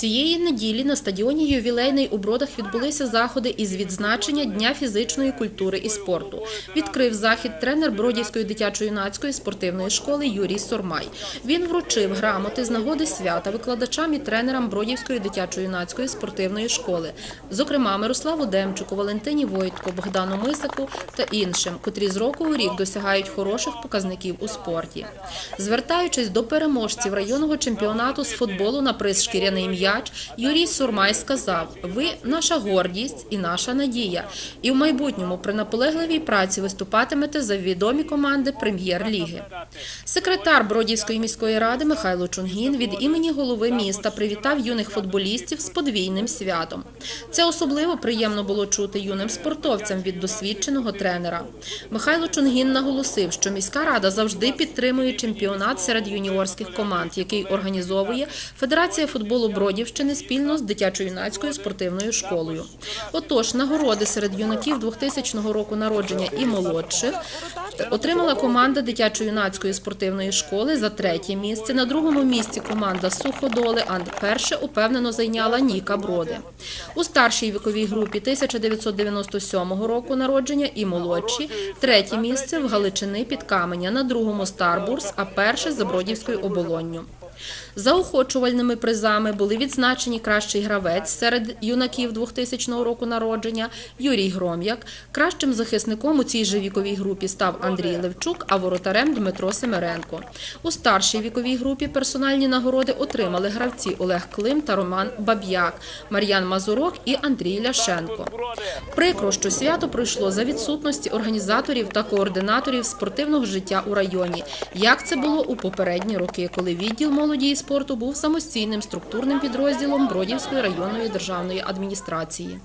Цієї неділі на стадіоні Ювілейний у Бродах відбулися заходи із відзначення Дня фізичної культури і спорту. Відкрив захід тренер Бродівської дитячо-юнацької спортивної школи Юрій Сормай. Він вручив грамоти з нагоди свята викладачам і тренерам Бродівської дитячо-юнацької спортивної школи, зокрема Мирославу Демчуку, Валентині Войтко, Богдану Мисаку та іншим, котрі з року у рік досягають хороших показників у спорті. Звертаючись до переможців районного чемпіонату з футболу на приз шкіряний м'яч, Юрій Сурмай сказав: Ви наша гордість і наша надія. І в майбутньому при наполегливій праці виступатимете за відомі команди прем'єр-ліги. Секретар Бродівської міської ради Михайло Чунгін від імені голови міста привітав юних футболістів з подвійним святом. Це особливо приємно було чути юним спортовцям від досвідченого тренера. Михайло Чунгін наголосив, що міська рада завжди підтримує чемпіонат серед юніорських команд, який організовує Федерація футболу Бродівщини спільно з дитячо-юнацькою спортивною школою. Отож, нагороди серед юнаків 2000 року народження і молодших отримала команда дитячо-юнацької спортивної школи за третє місце. На другому місці команда Суходоли, а перше упевнено зайняла Ніка Броди. У старшій віковій групі 1997 року народження і молодші третє місце в Галичини під Каменя, на другому Старбурс, а перше за Бродівською оболонню. Заохочувальними призами були відзначені кращий гравець серед юнаків 2000 року народження Юрій Гром'як. Кращим захисником у цій же віковій групі став Андрій Левчук, а воротарем Дмитро Семеренко. У старшій віковій групі персональні нагороди отримали гравці Олег Клим та Роман Баб'як, Мар'ян Мазурок і Андрій Ляшенко. Прикро, що свято пройшло за відсутності організаторів та координаторів спортивного життя у районі, як це було у попередні роки, коли відділ молоді і спорту був самостійним структурним підрозділом Бродівської районної державної адміністрації.